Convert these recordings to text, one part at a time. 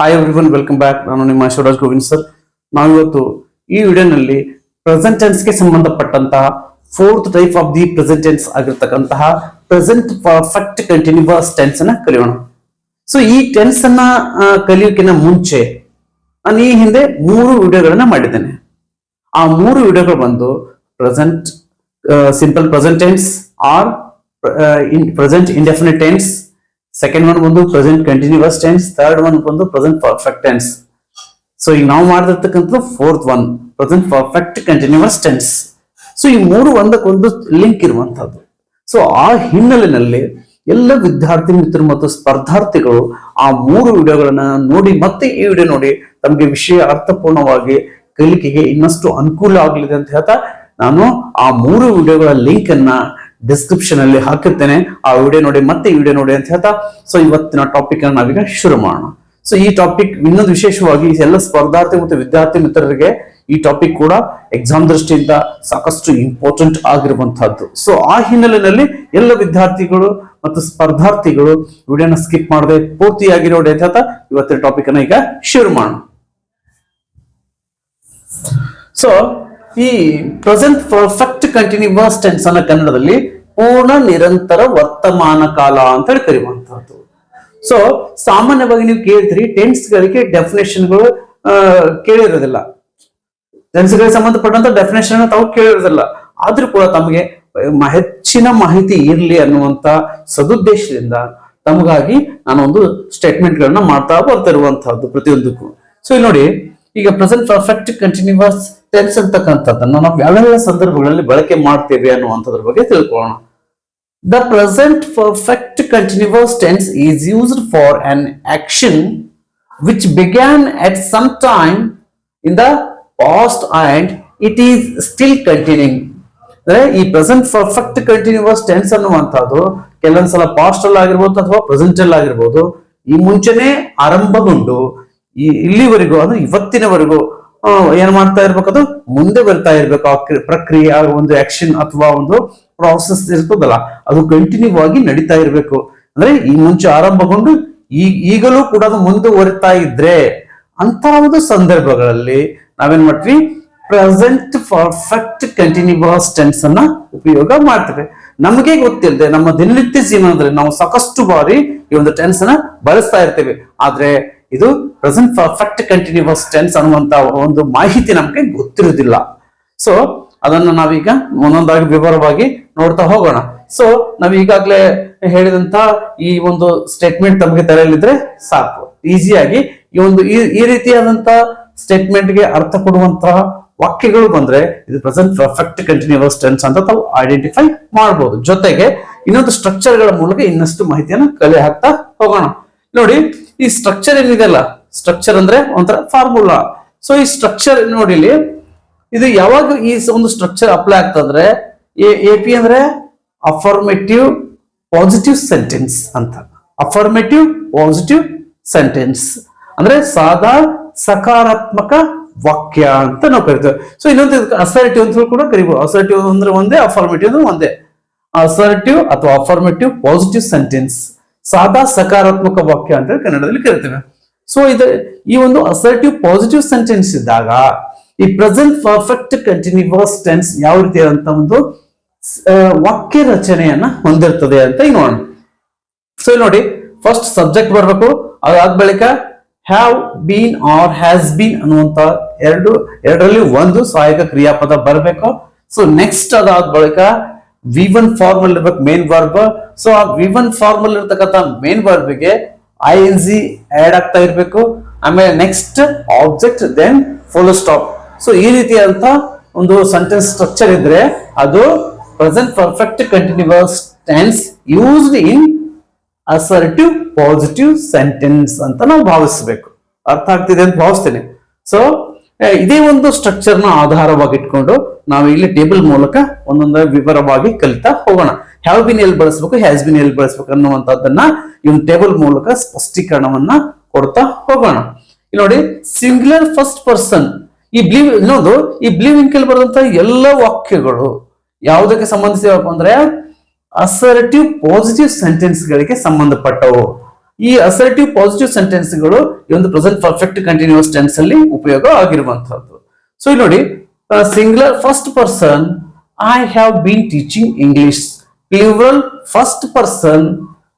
Hi everyone welcome back ನಾನು ನಿಮ್ಮ Shivraj Govind sir ನಾವಿವತ್ತು ಈ ವಿಡಿಯೋನಲ್ಲಿ ಪ್ರೆಸೆಂಟ್ ಟೆನ್ಸ್ಗೆ ಸಂಬಂಧಪಟ್ಟಂತಹ fourth type of the present tense ಆಗಿರ್ತಕ್ಕಂತಹ present perfect continuous tense ಅನ್ನ ಕಲಿಯೋಣ. ಸೊ ಈ ಟೆನ್ಸ್ ಅನ್ನ ಕಲಿಯೋಕಿನ ಮುಂಚೆ ನಾನು ಈ ಹಿಂದೆ ಮೂರು ವಿಡಿಯೋಗಳನ್ನ ಮಾಡಿದ್ದೇನೆ. ಆ ಮೂರು ವಿಡಿಯೋಗಳು ಬಂದು present simple present tense or in present indefinite tense second one ಬಂದು present continuous tense third one ಬಂದು ಪ್ರೆಸೆಂಟ್ ಪರ್ಫೆಕ್ಟ್ ಟೆನ್ಸ್ ಸೊ ಈಗ ನಾವು ಮಾಡಿರ್ತಕ್ಕಂಥದ್ದು fourth one present perfect continuous tense so ಈ ಮೂರು ಒಂದಕ್ಕೊಂದು ಲಿಂಕ್ ಇರುವಂತಹದ್ದು ಸೊ ಆ ಹಿನ್ನೆಲೆಯಲ್ಲಿ ಎಲ್ಲ ವಿದ್ಯಾರ್ಥಿ ಮಿತ್ರರು ಮತ್ತು ಸ್ಪರ್ಧಾರ್ಥಿಗಳು ಆ ಮೂರು ವಿಡಿಯೋಗಳನ್ನ ನೋಡಿ, ಮತ್ತೆ ಈ ವಿಡಿಯೋ ನೋಡಿ, ತಮಗೆ ವಿಷಯ ಅರ್ಥಪೂರ್ಣವಾಗಿ ಕಲಿಕೆಗೆ ಇನ್ನಷ್ಟು ಅನುಕೂಲ ಆಗಲಿದೆ ಅಂತ ಹೇಳ್ತಾ, ನಾನು ಆ ಮೂರು ವಿಡಿಯೋಗಳ ಲಿಂಕ್ ಅನ್ನ ಡಿಸ್ಕ್ರಿಪ್ಷನ್ ಅಲ್ಲಿ ಹಾಕಿರ್ತೇನೆ. ಆ ವಿಡಿಯೋ ನೋಡಿ, ಮತ್ತೆ ಈ ವಿಡಿಯೋ ನೋಡಿ ಅಂತ ಹೇಳ್ತಾ ಸೊ ಇವತ್ತಿನ ಟಾಪಿಕ್ ಅನ್ನು ನಾವೀಗ ಶುರು ಮಾಡೋಣ. ಸೊ ಈ ಟಾಪಿಕ್ ಇನ್ನೊಂದು ವಿಶೇಷವಾಗಿ ಎಲ್ಲ ಸ್ಪರ್ಧಾರ್ಥಿ ಮತ್ತು ವಿದ್ಯಾರ್ಥಿ ಮಿತ್ರರಿಗೆ ಈ ಟಾಪಿಕ್ ಕೂಡ ಎಕ್ಸಾಮ್ ದೃಷ್ಟಿಯಿಂದ ಸಾಕಷ್ಟು ಇಂಪಾರ್ಟೆಂಟ್ ಆಗಿರುವಂತಹದ್ದು. ಸೊ ಆ ಹಿನ್ನೆಲೆಯಲ್ಲಿ ಎಲ್ಲ ವಿದ್ಯಾರ್ಥಿಗಳು ಮತ್ತು ಸ್ಪರ್ಧಾರ್ಥಿಗಳು ವಿಡಿಯೋನ ಸ್ಕಿಪ್ ಮಾಡದೆ ಪೂರ್ತಿಯಾಗಿ ನೋಡಿ ಅಂತ ಹೇಳ್ತಾ, ಇವತ್ತಿನ ಟಾಪಿಕ್ ಅನ್ನ ಈಗ ಶುರು ಮಾಡೋಣ. ಸೊ ಈ ಪ್ರೆಸೆಂಟ್ ಪರ್ಫೆಕ್ಟ್ ಕಂಟಿನ್ಯೂಸ್ ಟೆನ್ಸ್ ಅನ್ನ ಕನ್ನಡದಲ್ಲಿ ಪೂರ್ಣ, ನಿರಂತರ ವರ್ತಮಾನ ಕಾಲ ಅಂತ ಹೇಳಿ ಕರೆಯುವಂತಹದ್ದು. ಸೊ ಸಾಮಾನ್ಯವಾಗಿ ನೀವು ಕೇಳ್ತೀರಿ ಟೆನ್ಸ್ ಗಳಿಗೆ ಡೆಫಿನೇಷನ್ಗಳು ಕೇಳಿರೋದಿಲ್ಲ. ಟೆನ್ಸ್ಗಳಿಗೆ ಸಂಬಂಧಪಟ್ಟಂತ ಡೆಫಿನೇಷನ್ ತಾವು ಕೇಳಿರೋದಿಲ್ಲ. ಆದ್ರೂ ಕೂಡ ತಮಗೆ ಹೆಚ್ಚಿನ ಮಾಹಿತಿ ಇರಲಿ ಅನ್ನುವಂತ ಸದುದ್ದೇಶದಿಂದ ತಮಗಾಗಿ ನಾನೊಂದು ಸ್ಟೇಟ್ಮೆಂಟ್ ಗಳನ್ನ ಮಾಡ್ತಾ ಬರ್ತಿರುವಂತಹದ್ದು ಪ್ರತಿಯೊಂದಕ್ಕೂ. ಸೊ ಇಲ್ಲಿ ನೋಡಿ, ಈಗ ಪ್ರೆಸೆಂಟ್ ಪರ್ಫೆಕ್ಟ್ ಕಂಟಿನ್ಯೂಸ್ ಟೆನ್ಸ್ ಅಂತಕ್ಕಂಥದ್ದನ್ನು ನಾವು ಯಾವೆಲ್ಲ ಸಂದರ್ಭಗಳಲ್ಲಿ ಬಳಕೆ ಮಾಡ್ತೇವೆ ಅನ್ನುವಂಥದ್ರ ಬಗ್ಗೆ ತಿಳ್ಕೊಳ್ಳೋಣ. The present perfect continuous tense is used for an action which began at some time in the past and it is still continuing ಅಂದ್ರೆ ಈ ಪ್ರೆಸೆಂಟ್ ಪರ್ಫೆಕ್ಟ್ ಕಂಟಿನ್ಯೂಸ್ ಟೆನ್ಸ್ ಅನ್ನುವಂಥದ್ದು ಕೆಲವೊಂದ್ಸಲ ಪಾಸ್ಟ್ ಅಲ್ಲಿ ಆಗಿರ್ಬೋದು ಅಥವಾ ಪ್ರೆಸೆಂಟ್ ಅಲ್ಲಿ ಆಗಿರ್ಬೋದು ಈ ಮುಂಚೆನೆ ಆರಂಭಗೊಂಡು ಈ ಇಲ್ಲಿವರೆಗೂ, ಅಂದ್ರೆ ಇವತ್ತಿನವರೆಗೂ ಏನ್ ಮಾಡ್ತಾ ಇರ್ಬೇಕದು? ಮುಂದೆ ಬರ್ತಾ ಇರ್ಬೇಕು. ಆ ಕ್ರಿ- ಪ್ರಕ್ರಿಯೆ ಒಂದು ಆಕ್ಷನ್ ಅಥವಾ ಒಂದು ಪ್ರಾಸೆಸ್ ಇರ್ತದಲ್ಲ, ಅದು ಕಂಟಿನ್ಯೂ ಆಗಿ ನಡೀತಾ ಇರ್ಬೇಕು. ಅಂದ್ರೆ ಈ ಮುಂಚೆ ಆರಂಭಗೊಂಡು ಈಗಲೂ ಕೂಡ ಅದು ಮುಂದುವರಿತಾ ಇದ್ರೆ ಅಂತ ಒಂದು ಸಂದರ್ಭಗಳಲ್ಲಿ ನಾವೇನ್ ಮಾಡ್ತೀವಿ? ಪ್ರೆಸೆಂಟ್ ಪರ್ಫೆಕ್ಟ್ ಕಂಟಿನ್ಯೂಸ್ ಟೆನ್ಸ್ ಅನ್ನ ಉಪಯೋಗ ಮಾಡ್ತೇವೆ. ನಮಗೆ ಗೊತ್ತಿಲ್ಲದೆ ನಮ್ಮ ದಿನನಿತ್ಯ ಜೀವನದಲ್ಲಿ ನಾವು ಸಾಕಷ್ಟು ಬಾರಿ ಈ ಒಂದು ಟೆನ್ಸ್ ಅನ್ನ ಬಳಸ್ತಾ ಇರ್ತೇವೆ. ಆದ್ರೆ ಇದು ಪ್ರೆಸೆಂಟ್ ಪರ್ಫೆಕ್ಟ್ ಕಂಟಿನ್ಯೂಸ್ ಟೆನ್ಸ್ ಅನ್ನುವಂತ ಒಂದು ಮಾಹಿತಿ ನಮಗೆ ಗೊತ್ತಿರುವುದಿಲ್ಲ. ಸೊ ಅದನ್ನು ನಾವೀಗ ಒಂದೊಂದಾಗಿ ವಿವರವಾಗಿ ನೋಡ್ತಾ ಹೋಗೋಣ. ಸೊ ನಾವು ಈಗಾಗಲೇ ಹೇಳಿದಂತ ಈ ಒಂದು ಸ್ಟೇಟ್ಮೆಂಟ್ ತಮಗೆ ತಲೆಯಲ್ಲಿದ್ರೆ ಸಾಕು. ಈಸಿಯಾಗಿ ಈ ಒಂದು ಈ ಈ ರೀತಿಯಾದಂತ ಸ್ಟೇಟ್ಮೆಂಟ್ಗೆ ಅರ್ಥ ಕೊಡುವಂತಹ ವಾಕ್ಯಗಳು ಬಂದ್ರೆ ಇದು ಪ್ರೆಸೆಂಟ್ ಪರ್ಫೆಕ್ಟ್ ಕಂಟಿನ್ಯೂಸ್ ಟೆನ್ಸ್ ಅಂತ ತಾವು ಐಡೆಂಟಿಫೈ ಮಾಡಬಹುದು ಜೊತೆಗೆ ಇನ್ನೊಂದು ಸ್ಟ್ರಕ್ಚರ್ಗಳ ಮೂಲಕ ಇನ್ನಷ್ಟು ಮಾಹಿತಿಯನ್ನು ಕಲೆ ಹಾಕ್ತಾ ಹೋಗೋಣ. ನೋಡಿ ಈ ಸ್ಟ್ರಕ್ಚರ್ ಏನಿದೆಯಲ್ಲ ಸ್ಟ್ರಕ್ಚರ್ ಅಂದ್ರೆ ಒಂಥರ ಫಾರ್ಮುಲಾ ಸೊ ಈ ಸ್ಟ್ರಕ್ಚರ್ ನೋಡಿ ಇಲ್ಲಿ ಇದು ಯಾವಾಗ ಈ ಒಂದು ಸ್ಟ್ರಕ್ಚರ್ ಅಪ್ಲೈ ಆಗ್ತಂದ್ರೆ ಎ ಪಿ ಅಂದ್ರೆ ಅಫರ್ಮೇಟಿವ್ ಪಾಸಿಟಿವ್ ಸೆಂಟೆನ್ಸ್ ಅಂತ. ಅಫರ್ಮೇಟಿವ್ ಪಾಸಿಟಿವ್ ಸೆಂಟೆನ್ಸ್ ಅಂದ್ರೆ ಸಾದಾ ಸಕಾರಾತ್ಮಕ ವಾಕ್ಯ ಅಂತ ನಾವು ಕರಿತೇವೆ. ಸೊ ಇನ್ನೊಂದು ಅಸರ್ಟಿವ್ ಅಂತ ಕೂಡ ಕರಿಬಹುದು ಅಸರ್ಟಿವ್ ಅಂದ್ರೆ ಒಂದೇ ಅಫರ್ಮೇಟಿವ್ ಅಂದ್ರೆ ಒಂದೇ. ಅಸರ್ಟಿವ್ ಅಥವಾ ಅಫರ್ಮೆಟಿವ್ ಪಾಸಿಟಿವ್ ಸೆಂಟೆನ್ಸ್ ಸಾದಾ ಸಕಾರಾತ್ಮಕ ವಾಕ್ಯ ಅಂತ ಕನ್ನಡದಲ್ಲಿ ಕರಿತೇವೆ. ಸೊ ಇದು ಈ ಒಂದು ಅಸರ್ಟಿವ್ ಪಾಸಿಟಿವ್ ಸೆಂಟೆನ್ಸ್ ಇದ್ದಾಗ ಈ ಪ್ರೆಸೆಂಟ್ ಪರ್ಫೆಕ್ಟ್ ಕಂಟಿನ್ಯೂಸ್ ಟೆನ್ಸ್ ಯಾವ ರೀತಿಯಾದಂತ ಒಂದು ವಾಕ್ಯ ರಚನೆಯನ್ನ ಹೊಂದಿರ್ತದೆ ಅಂತ ಈಗ ನೋಡೋಣ. ಸೊ ಇಲ್ಲಿ ನೋಡಿ ಫಸ್ಟ್ ಸಬ್ಜೆಕ್ಟ್ ಬರಬೇಕು. ಅದಾದ ಬಳಿಕ have been or has been ಅನ್ನುವಂತ ಎರಡು, ಎರಡರಲ್ಲಿ ಒಂದು ಸಹಾಯಕ ಕ್ರಿಯಾಪದ ಬರಬೇಕು. ಸೊ ನೆಕ್ಸ್ಟ್ ಅದಾದ ಬಳಿಕ ವಿ ಒನ್ ಫಾರ್ಮಲ್ ಇರ್ಬೇಕು ಮೇನ್ ವರ್ಬ್ ಸೊ ಆ ವಿ ಒನ್ ಫಾರ್ಮಲ್ ಇರ್ತಕ್ಕಂಥ ಮೇನ್ ವರ್ಬ್ಗೆ ಐ ಎನ್ ಜಿ ಆ್ಯಡ್ ಆಗ್ತಾ ಇರಬೇಕು. ಆಮೇಲೆ next object then follow stop so ಈ ರೀತಿಯಾದಂಥ ಒಂದು ಸೆಂಟೆನ್ಸ್ ಸ್ಟ್ರಕ್ಚರ್ ಇದ್ರೆ ಅದು present perfect continuous tense used in assertive positive sentence ಅಂತ ನಾವು ಭಾವಿಸಬೇಕು. ಅರ್ಥ ಆಗ್ತಿದೆ ಅಂತ ಭಾವಿಸ್ತೇನೆ. ಸೊ ಇದೇ ಒಂದು ಸ್ಟ್ರಕ್ಚರ್ನ ನ ಆಧಾರವಾಗಿ ಇಟ್ಕೊಂಡು ನಾವು ಇಲ್ಲಿ ಟೇಬಲ್ ಮೂಲಕ ಒಂದೊಂದು ವಿವರವಾಗಿ ಕಲಿತಾ ಹೋಗೋಣ. ಹ್ಯಾವ್ ಬಿನ್ ಎಲ್ಲಿ ಬಳಸಬೇಕು ಹ್ಯಾಸ್ ಬಿನ್ ಎಲ್ಲಿ ಬಳಸಬೇಕು ಅನ್ನುವಂಥದ್ದನ್ನ ಈ ಟೇಬಲ್ ಮೂಲಕ ಸ್ಪಷ್ಟೀಕರಣವನ್ನ ಕೊಡ್ತಾ ಹೋಗೋಣ. ಇಲ್ಲಿ ನೋಡಿ ಸಿಂಗ್ಯುಲರ್ ಫಸ್ಟ್ ಪರ್ಸನ್ ಈ ಬ್ಲೀವ್ ಇನ್ನೊಂದು, ಈ ಬ್ಲೀವ್ ಇಂಕಲ್ ಬರೆದಂತ ಎಲ್ಲ ವಾಕ್ಯಗಳು ಯಾವುದಕ್ಕೆ ಸಂಬಂಧಿಸಿದಪ್ಪ ಅಂದ್ರೆ ಅಸರ್ಟಿವ್ ಪಾಸಿಟಿವ್ ಸೆಂಟೆನ್ಸ್ ಗಳಿಗೆ ಸಂಬಂಧಪಟ್ಟವು. ಈ ಅಸರ್ಟಿವ್ ಪಾಸಿಟಿವ್ ಸೆಂಟೆನ್ಸ್ಗಳು ಈ ಒಂದು ಪ್ರೆಸೆಂಟ್ ಪರ್ಫೆಕ್ಟ್ ಕಂಟಿನ್ಯೂಸ್ ಟೆನ್ಸ್ ಅಲ್ಲಿ ಉಪಯೋಗ ಆಗಿರುವಂತಹದ್ದು ಸೊ ಇಲ್ಲಿ ನೋಡಿ singular first person I have been teaching English plural first person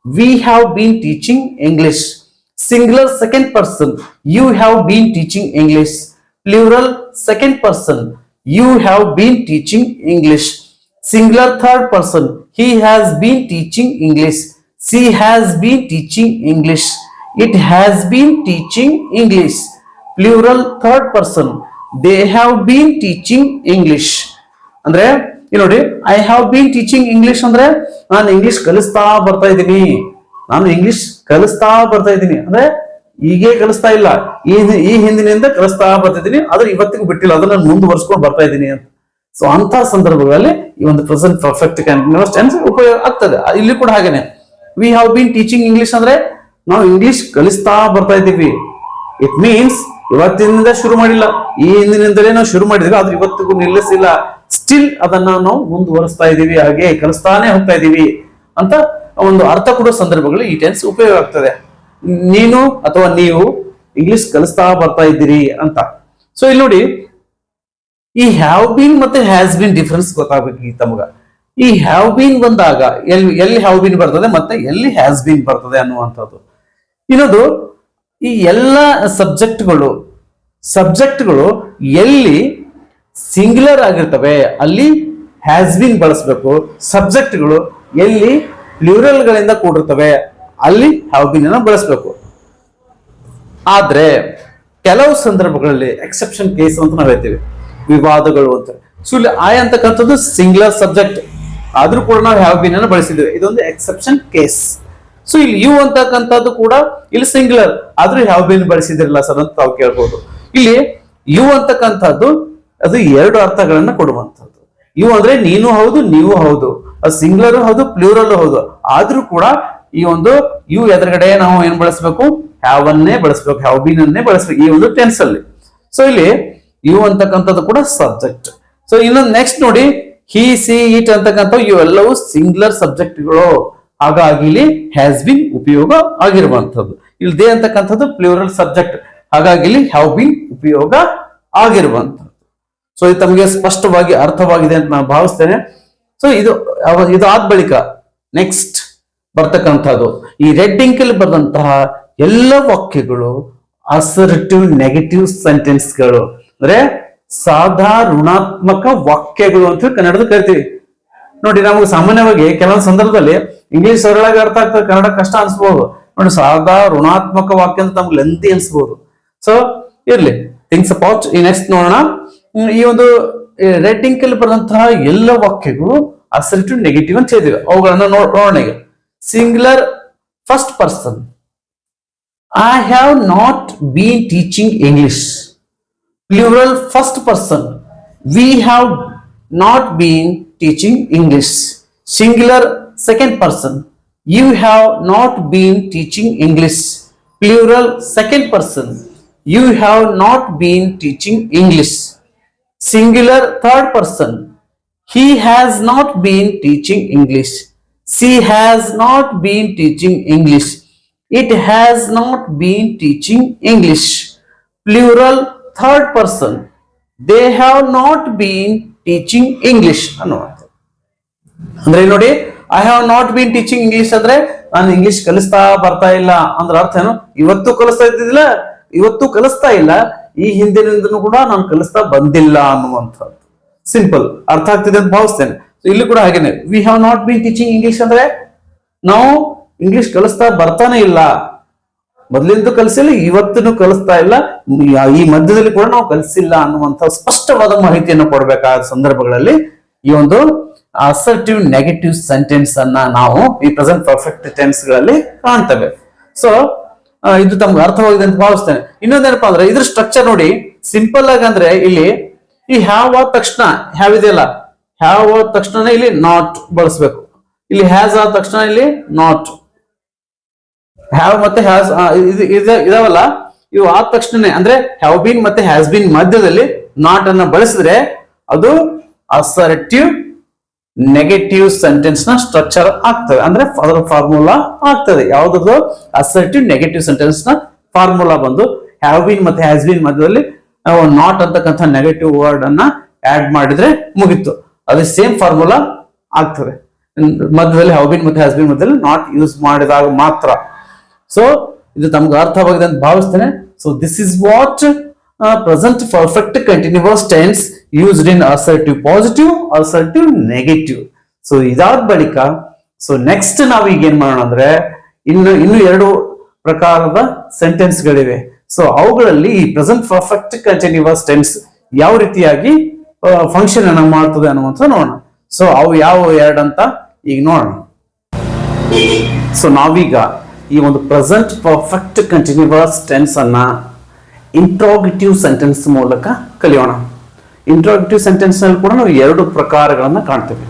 we have been teaching English singular second person you have been teaching English plural second person you have been teaching English singular third person he has been teaching english. She has been teaching english. It has been teaching english. Plural third person. They have been teaching english. ಅಂದ್ರೆ ಇಲ್ಲಿ ನೋಡಿ I have been teaching English ಅಂದ್ರೆ ನಾನು English ಕಲಿಸ್ತಾ ಬರ್ತಾ ಇದ್ದೀನಿ. ನಾನು English ಕಲಿಸ್ತಾ ಬರ್ತಾ ಇದ್ದೀನಿ. ಅಂದ್ರೆ ಈಗೇ ಕಲಿಸ್ತಾ ಇಲ್ಲ. ಈ ಈ ಹಿಂದಿನಿಂದ ಕಲಿಸ್ತಾ ಬರ್ತಿದ್ದೀನಿ ಆದ್ರೆ ಇವತ್ತಿಗೂ ಬಿಟ್ಟಿಲ್ಲ. ಅದನ್ನ ಮುಂದುವರ್ಸ್ಕೊಂಡು ಬರ್ತಾ ಇದ್ದೀನಿ ಅಂತ. ಸೊ ಅಂತ ಸಂದರ್ಭಗಳಲ್ಲಿ ಈ ಒಂದು ಪ್ರೆಸೆಂಟ್ ಪರ್ಫೆಕ್ಟ್ ಕಂಟಿನ್ಯೂಸ್ ಉಪಯೋಗ ಆಗ್ತದೆ. ಇಲ್ಲಿ ಕೂಡ ಹಾಗೇನೆ. We have been teaching English ಅಂದ್ರೆ ನಾವು ಇಂಗ್ಲಿಷ್ ಕಲಿಸ್ತಾ ಬರ್ತಾ ಇದ್ದೀವಿ. ಇಟ್ ಮೀನ್ಸ್ ಇವತ್ತಿನಿಂದ ಶುರು ಮಾಡಿಲ್ಲ. ಈ ಹಿಂದಿನಿಂದಲೇ ನಾವು ಶುರು ಮಾಡಿದ್ವಿ, ಆದ್ರೆ ಇವತ್ತಿಗೂ ನಿಲ್ಲಿಸಿಲ್ಲ. ಸ್ಟಿಲ್ ಅದನ್ನ ನಾವು ಮುಂದುವರಿಸ್ತಾ ಇದ್ದೀವಿ, ಹಾಗೆ ಕಲಿಸ್ತಾನೆ ಹೋಗ್ತಾ ಇದ್ದೀವಿ ಅಂತ ಒಂದು ಅರ್ಥ ಕೊಡೋ ಸಂದರ್ಭಗಳು ಈ ಟೆನ್ಸ್ ಉಪಯೋಗ ಆಗ್ತದೆ. ನೀನು ಅಥವಾ ನೀವು ಇಂಗ್ಲಿಷ್ ಕಲಿಸ್ತಾ ಬರ್ತಾ ಇದ್ದೀರಿ ಅಂತ. ಸೊ ಇಲ್ಲಿ ನೋಡಿ, ಈ ಹ್ಯಾವ್ ಬೀನ್ ಮತ್ತೆ ಹ್ಯಾಸ್ ಬೀನ್ ಡಿಫ್ರೆನ್ಸ್ ಗೊತ್ತಾಗ್ಬೇಕು ಈ ತಮಗ. ಈ ಹ್ಯಾವ್ ಬೀನ್ ಬಂದಾಗ, ಎಲ್ಲಿ ಎಲ್ಲಿ ಹ್ಯಾವ್ ಬೀನ್ ಬರ್ತದೆ ಮತ್ತೆ ಎಲ್ಲಿ ಹ್ಯಾಸ್ ಬೀನ್ ಬರ್ತದೆ ಅನ್ನುವಂಥದ್ದು. ಇನ್ನೊಂದು, ಈ ಎಲ್ಲ ಸಬ್ಜೆಕ್ಟ್ಗಳು ಸಬ್ಜೆಕ್ಟ್ಗಳು ಎಲ್ಲಿ ಸಿಂಗ್ಯುಲರ್ ಆಗಿರ್ತವೆ, ಅಲ್ಲಿ ಹ್ಯಾಸ್ ಬೀನ್ ಬಳಸಬೇಕು. ಸಬ್ಜೆಕ್ಟ್ಗಳು ಎಲ್ಲಿ ಪ್ಲೂರಲ್ಗಳಿಂದ ಕೂಡಿರ್ತವೆ, ಅಲ್ಲಿ ಹ್ಯಾವ್ ಬೀನ್ ಅನ್ನು ಬಳಸಬೇಕು. ಆದ್ರೆ, ಕೆಲವು ಸಂದರ್ಭಗಳಲ್ಲಿ ಎಕ್ಸೆಪ್ಷನ್ ಕೇಸ್ ಅಂತ ನಾವು ಹೇಳ್ತೀವಿ. ವಿವಾದಗಳು ಅಂತ. ಸೊ ಇಲ್ಲಿ ಆಯ್ ಅಂತಕ್ಕಂಥದ್ದು ಸಿಂಗ್ಯುಲರ್ ಸಬ್ಜೆಕ್ಟ್ ಆದ್ರೂ ಕೂಡ ನಾವು ಹ್ಯಾವ್ ಬಿನ್ ಅನ್ನು ಬಳಸಿದ್ವಿ ಇದೊಂದು ಎಕ್ಸೆಪ್ಷನ್ ಕೇಸ್ ಸೊ ಇಲ್ಲಿ ಯು ಅಂತಕ್ಕಂಥದ್ದು ಕೂಡ ಇಲ್ಲಿ ಸಿಂಗ್ಯುಲರ್ ಆದ್ರೂ ಹ್ಯಾವ್ ಬೀನ್ ಬಳಸಿದಿರಲ್ಲ ಸರ್ ಅಂತ ನಾವು ಕೇಳ್ಬೋದು. ಇಲ್ಲಿ ಯು ಅಂತಕ್ಕಂಥದ್ದು ಅದು ಎರಡು ಅರ್ಥಗಳನ್ನ ಕೊಡುವಂಥದ್ದು. ಯು ಅಂದ್ರೆ ನೀನು ಹೌದು, ನೀವು ಹೌದು. ಅದು ಸಿಂಗ್ಲರ್ ಹೌದು ಪ್ಲೂರಲ್ ಹೌದು. ಆದ್ರೂ ಕೂಡ ಈ ಒಂದು ಯು ಎದುರುಗಡೆ ನಾವು ಏನ್ ಬಳಸಬೇಕು? ಹ್ಯಾವ್ ಅನ್ನೇ ಬಳಸಬೇಕು. ಹ್ಯಾವ್ ಬೀನ್ ಅನ್ನೇ ಬಳಸಬೇಕು. ಈ ಒಂದು ಟೆನ್ಸ್ ಅಲ್ಲಿ. ಸೊ ಇಲ್ಲಿ ಯು ಅಂತಕ್ಕಂಥದ್ದು ಕೂಡ ಸಬ್ಜೆಕ್ಟ್ ಸೊ ಇನ್ನೊಂದು ನೆಕ್ಸ್ಟ್ ನೋಡಿ. ಹಿ ಸಿ ಇಟ್ ಅಂತಕ್ಕಂಥ ಇವೆಲ್ಲವೂ ಸಿಂಗ್ಲರ್ ಸಬ್ಜೆಕ್ಟ್ಗಳು ಹಾಗಾಗಿ ಇಲ್ಲಿ ಹ್ಯಾಸ್ ಬಿನ್ ಉಪಯೋಗ ಆಗಿರುವಂತದ್ದು ಇಲ್ಲಿ ದೇ ಅಂತಕ್ಕಂಥದ್ದು ಪ್ಲೂರಲ್ ಸಬ್ಜೆಕ್ಟ್ ಹಾಗಾಗಿ ಇಲ್ಲಿ ಹ್ಯಾವ್ ಬಿನ್ ಉಪಯೋಗ ಆಗಿರುವಂತದ್ದು ಸೊ ಇದು ತಮಗೆ ಸ್ಪಷ್ಟವಾಗಿ ಅರ್ಥವಾಗಿದೆ ಅಂತ ನಾನು ಭಾವಿಸ್ತೇನೆ. ಸೊ ಇದು ಇದು ಆದ ಬಳಿಕ ನೆಕ್ಸ್ಟ್ ಬರ್ತಕ್ಕಂಥದ್ದು. ಈ ರೆಡ್ ಇಂಕಲ್ಲಿ ಬರೆದಂತಹ ಎಲ್ಲ ವಾಕ್ಯಗಳು ಅಸರ್ಟಿವ್ ನೆಗೆಟಿವ್ ಸೆಂಟೆನ್ಸ್ಗಳು ಅಂದ್ರೆ ಸಾಧಾರಣಾತ್ಮಕ ವಾಕ್ಯಗಳು ಅಂತ ಕನ್ನಡದ ಕರಿತೀವಿ. ನೋಡಿ, ನಮಗೆ ಸಾಮಾನ್ಯವಾಗಿ ಕೆಲವೊಂದು ಸಂದರ್ಭದಲ್ಲಿ ಇಂಗ್ಲಿಷ್ ಸರಳಾಗಿ ಅರ್ಥ ಆಗ್ತದೆ, ಕನ್ನಡ ಕಷ್ಟ ಅನ್ಸ್ಬೋದು. ನೋಡಿ ಸಾದಾ ಋಣಾತ್ಮಕ ವಾಕ್ಯ ಅಂತ ನಮ್ಗೆ ಲೆಂದಿ ಅನ್ಸ್ಬೋದು. ಸೊ ಇರ್ಲಿ ಥಿಂಗ್ಸ್ ಅಬೌಟ್ ಈ ನೆಕ್ಸ್ಟ್ ನೋಡೋಣ. ಈ ಒಂದು ರೆಡ್ ಇಂಕ್ ಅಲ್ಲಿ ಬರೆದಂತಹ ಎಲ್ಲ ವಾಕ್ಯಗಳು ಅಸರ್ಟಿವ್ ನೆಗೆಟಿವ್ ಅಂತ ಹೇಳ್ತೀವಿ ಅವುಗಳನ್ನ ನೋಡ್- ನೋಡೋಣ ಈಗ. Singular first person I have not been teaching English plural first person. We have not been teaching english. Singular second person. You have not been teaching english. Plural second person. You have not been teaching english. Singular third person. He has not been teaching english. She has not been teaching english. It has not been teaching english. Plural third person they have not been teaching English ಅನ್ನುವಂಥದ್ದು. ಅಂದ್ರೆ ನೋಡಿ I have not been teaching English ಅಂದ್ರೆ ನಾನು English ಕಲಿಸ್ತಾ ಬರ್ತಾ ಇಲ್ಲ ಅಂದ್ರೆ ಅರ್ಥ ಏನು? ಇವತ್ತು ಕಲಿಸ್ತಾ ಇದ್ದಿದ್ದಿಲ್ಲ, ಇವತ್ತು ಕಲಿಸ್ತಾ ಇಲ್ಲ, ಈ ಹಿಂದಿನಿಂದನೂ ಕೂಡ ನಾನು ಕಲಿಸ್ತಾ ಬಂದಿಲ್ಲ ಅನ್ನುವಂಥದ್ದು. ಸಿಂಪಲ್ ಅರ್ಥ ಆಗ್ತಿದೆ ಅಂತ ಭಾವಿಸ್ತೇನೆ. ಇಲ್ಲಿ ಕೂಡ ಹಾಗೇನೆ. We have not been teaching English ಅಂದ್ರೆ ನಾವು ಇಂಗ್ಲಿಷ್ ಕಲಿಸ್ತಾ ಬರ್ತಾನೆ ಇಲ್ಲ. ಮೊದಲಿಂದ ಕಲಿಸಿಲ್ಲ ಇವತ್ತು ಕಲಿಸ್ತಾ ಇಲ್ಲ. ಈ ಮಧ್ಯದಲ್ಲಿ ಕೂಡ ನಾವು ಕಲಿಸಿಲ್ಲ ಅನ್ನುವಂಥ ಸ್ಪಷ್ಟವಾದ ಮಾಹಿತಿಯನ್ನು ಕೊಡಬೇಕಾದ ಸಂದರ್ಭಗಳಲ್ಲಿ ಈ ಒಂದು ಅಸರ್ಟಿವ್ ನೆಗೆಟಿವ್ ಸೆಂಟೆನ್ಸ್ ಅನ್ನ ನಾವು ಈ ಪ್ರೆಸೆಂಟ್ ಪರ್ಫೆಕ್ಟ್ ಟೆನ್ಸ್ಗಳಲ್ಲಿ ಕಾಣ್ತೇವೆ. ಸೊ ಇದು ತಮ್ಗೆ ಅರ್ಥವಾಗಿದೆ ಅಂತ ಭಾವಿಸ್ತೇನೆ. ಇನ್ನೊಂದೇನಪ್ಪಾ ಅಂದ್ರೆ, ಇದ್ರ ಸ್ಟ್ರಕ್ಚರ್ ನೋಡಿ ಸಿಂಪಲ್ ಆಗಿ ಇಲ್ಲಿ ಈ ಹ್ಯಾವ್ ಆದ ತಕ್ಷಣ ಹ್ಯಾವ್ ಇದೆಯಲ್ಲ? ಹ್ಯಾವ್ ಆದ ತಕ್ಷಣ ಇಲ್ಲಿ ನಾಟ್ ಬಳಸ್ಬೇಕು. ಇಲ್ಲಿ ಹ್ಯಾಸ್ ಆದ ತಕ್ಷಣ ಇಲ್ಲಿ ನಾಟ್ ಹ್ಯಾವ್ ಮತ್ತೆ ಹ್ಯಾಸ್ ಇದು, ಇದು- ಇದಾವಲ್ಲ? ಇವು ಆದ ತಕ್ಷಣ ಅಂದ್ರೆ ಹ್ಯಾವ್ ಬೀನ್ ಮತ್ತೆ ಹ್ಯಾಸ್ ಬೀನ್ ಮಧ್ಯದಲ್ಲಿ ನಾಟ್ ಅನ್ನ ಬಳಸಿದ್ರೆ ಅದು ಅಸರ್ಟಿವ್ ನೆಗೆಟಿವ್ ಸೆಂಟೆನ್ಸ್ನ ಸ್ಟ್ರಕ್ಚರ್ ಆಗ್ತದೆ. ಅಂದ್ರೆ ಅದರ ಫಾರ್ಮುಲಾ ಆಗ್ತದೆ. ಯಾವ್ದು ಅಸರ್ಟಿವ್ ನೆಗೆಟಿವ್ ಸೆಂಟೆನ್ಸ್ನ ಫಾರ್ಮುಲಾ ಬಂದು ಹ್ಯಾವ್ ಬಿನ್ ಮತ್ತೆ ಹ್ಯಾಸ್ ಬಿನ್ ಮಧ್ಯದಲ್ಲಿ ನಾಟ್ ಅಂತಕ್ಕಂಥ ನೆಗೆಟಿವ್ ವರ್ಡ್ ಅನ್ನ ಆಡ್ ಮಾಡಿದ್ರೆ ಮುಗೀತು. ಅದು ಸೇಮ್ ಫಾರ್ಮುಲಾ ಆಗ್ತದೆ. ಮಧ್ಯದಲ್ಲಿ ಹ್ಯಾವ್ ಬಿನ್ ಮತ್ತೆ ಹ್ಯಾಸ್ ಬಿನ್ ಮಧ್ಯದಲ್ಲಿ ನಾಟ್ ಯೂಸ್ ಮಾಡಿದಾಗ ಮಾತ್ರ. ಸೊ ಇದು ತಮ್ಗೆ ಅರ್ಥವಾಗಿದೆ ಅಂತ ಭಾವಿಸ್ತೇನೆ. So this is what present perfect continuous tense used in assertive positive assertive negative so ಇದಾದ ಬಳಿಕ ಸೊ ನೆಕ್ಸ್ಟ್ ನಾವು ಈಗ ಏನ್ ಮಾಡೋಣ ಅಂದ್ರೆ, ಇನ್ನು ಇನ್ನು ಎರಡು ಪ್ರಕಾರದ ಸೆಂಟೆನ್ಸ್ ಗಳಿವೆ. ಸೊ ಅವುಗಳಲ್ಲಿ ಈ ಪ್ರೆಸೆಂಟ್ ಪರ್ಫೆಕ್ಟ್ ಕಂಟಿನ್ಯೂಸ್ ಟೆನ್ಸ್ ಯಾವ ರೀತಿಯಾಗಿ ಫಂಕ್ಷನ್ ಅನ್ನ ಮಾಡ್ತದೆ ಅನ್ನುವಂಥ ನೋಡೋಣ. ಸೊ ಅವು ಯಾವ ಎರಡಂತ ಈಗ ನೋಡೋಣ. ಸೊ ನಾವೀಗ ಈ ಒಂದು ಪ್ರೆಸೆಂಟ್ ಪರ್ಫೆಕ್ಟ್ ಕಂಟಿನ್ಯೂಸ್ ಟೆನ್ಸ್ ಅನ್ನ ಇಂಟ್ರೋಗೇಟಿವ್ ಸೆಂಟೆನ್ಸ್ ಮೂಲಕ ಕಲಿಯೋಣ. ಇಂಟ್ರೋಗೇಟಿವ್ ಸೆಂಟೆನ್ಸ್ನಲ್ಲಿ ಕೂಡ ನಾವು ಎರಡು ಪ್ರಕಾರಗಳನ್ನು ಕಾಣ್ತೇವೆ.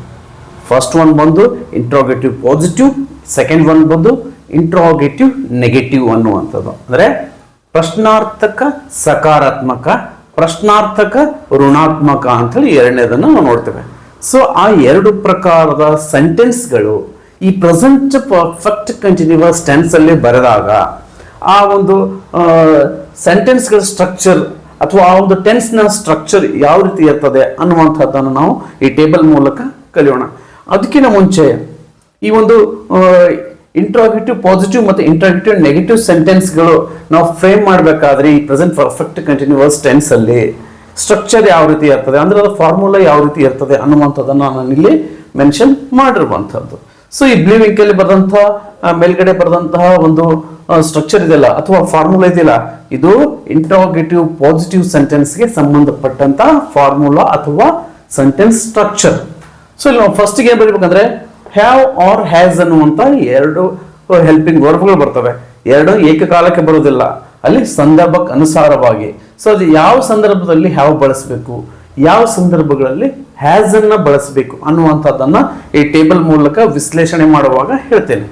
ಫಸ್ಟ್ ಒನ್ ಬಂದು ಇಂಟ್ರೋಗೇಟಿವ್ ಪಾಸಿಟಿವ್ ಸೆಕೆಂಡ್ ಒನ್ ಬಂದು ಇಂಟ್ರೋಗೇಟಿವ್ ನೆಗೆಟಿವ್ ಅನ್ನುವಂಥದ್ದು. ಅಂದರೆ ಪ್ರಶ್ನಾರ್ಥಕ ಸಕಾರಾತ್ಮಕ, ಪ್ರಶ್ನಾರ್ಥಕ ಋಣಾತ್ಮಕ ಅಂತೇಳಿ ಎರಡನೇದನ್ನು ನಾವು ನೋಡ್ತೇವೆ. ಸೊ ಆ ಎರಡು ಪ್ರಕಾರದ ಸೆಂಟೆನ್ಸ್ಗಳು ಈ ಪ್ರೆಸೆಂಟ್ ಪರ್ಫೆಕ್ಟ್ ಕಂಟಿನ್ಯೂಸ್ ಟೆನ್ಸ್ ಅಲ್ಲಿ ಬರೆದಾಗ ಆ ಒಂದು ಸೆಂಟೆನ್ಸ್ಗಳ ಸ್ಟ್ರಕ್ಚರ್ ಅಥವಾ ಆ ಒಂದು ಟೆನ್ಸ್ನ ಸ್ಟ್ರಕ್ಚರ್ ಯಾವ ರೀತಿ ಇರ್ತದೆ ಅನ್ನುವಂಥದ್ದನ್ನು ನಾವು ಈ ಟೇಬಲ್ ಮೂಲಕ ಕಲಿಯೋಣ. ಅದಕ್ಕಿಂತ ಮುಂಚೆ ಈ ಒಂದು ಇಂಟ್ರಾಗೇಟಿವ್ ಪಾಸಿಟಿವ್ ಮತ್ತು ಇಂಟ್ರಾಗೇಟಿವ್ ನೆಗೆಟಿವ್ ಸೆಂಟೆನ್ಸ್ಗಳು ನಾವು ಫ್ರೇಮ್ ಮಾಡಬೇಕಾದ್ರೆ ಈ ಪ್ರೆಸೆಂಟ್ ಪರ್ಫೆಕ್ಟ್ ಕಂಟಿನ್ಯೂಸ್ ಟೆನ್ಸ್ ಅಲ್ಲಿ ಸ್ಟ್ರಕ್ಚರ್ ಯಾವ ರೀತಿ ಇರ್ತದೆ, ಅಂದ್ರೆ ಅದರ ಫಾರ್ಮುಲಾ ಯಾವ ರೀತಿ ಇರ್ತದೆ ಅನ್ನುವಂಥದ್ದನ್ನು ನಾನು ಇಲ್ಲಿ ಮೆನ್ಷನ್ ಮಾಡಿರುವಂಥದ್ದು. ಸೊ ಈ ಬ್ಲೀವಿಂಗ್ ಅಲ್ಲಿ ಬರೆದಂತಹ ಮೇಲ್ಗಡೆ ಬರೆದಂತಹ ಒಂದು ಸ್ಟ್ರಕ್ಚರ್ ಇದೆಯಲ್ಲ, ಅಥವಾ ಫಾರ್ಮುಲಾ ಇದೆಯಲ್ಲ, ಇದು ಇಂಟ್ರಾಗೇಟಿವ್ ಪಾಸಿಟಿವ್ ಸೆಂಟೆನ್ಸ್ಗೆ ಸಂಬಂಧಪಟ್ಟಂತ ಫಾರ್ಮುಲಾ ಅಥವಾ ಸೆಂಟೆನ್ಸ್ ಸ್ಟ್ರಕ್ಚರ್ ಸೊ ಇಲ್ಲಿ ನಾವು ಫಸ್ಟ್ಗೆ ಏನ್ ಬರೀಬೇಕಂದ್ರೆ ಹ್ಯಾವ್ ಆರ್ ಹ್ಯಾಸ್ ಅನ್ನುವಂತ ಎರಡು ಹೆಲ್ಪಿಂಗ್ ವರ್ಬ್ಗಳು ಬರ್ತವೆ. ಎರಡು ಏಕಕಾಲಕ್ಕೆ ಬರುವುದಿಲ್ಲ. ಅಲ್ಲಿ ಸಂದರ್ಭಕ್ಕೆ ಅನುಸಾರವಾಗಿ ಸೊ ಅದು ಯಾವ ಸಂದರ್ಭದಲ್ಲಿ ಹ್ಯಾವ್ ಬಳಸಬೇಕು? ಯಾವ ಸಂದರ್ಭಗಳಲ್ಲಿ ಹ್ಯಾಸ್ ಅನ್ನ ಬಳಸಬೇಕು ಅನ್ನುವಂಥದ್ದನ್ನ ಈ ಟೇಬಲ್ ಮೂಲಕ ವಿಶ್ಲೇಷಣೆ ಮಾಡುವಾಗ ಹೇಳ್ತೇನೆ.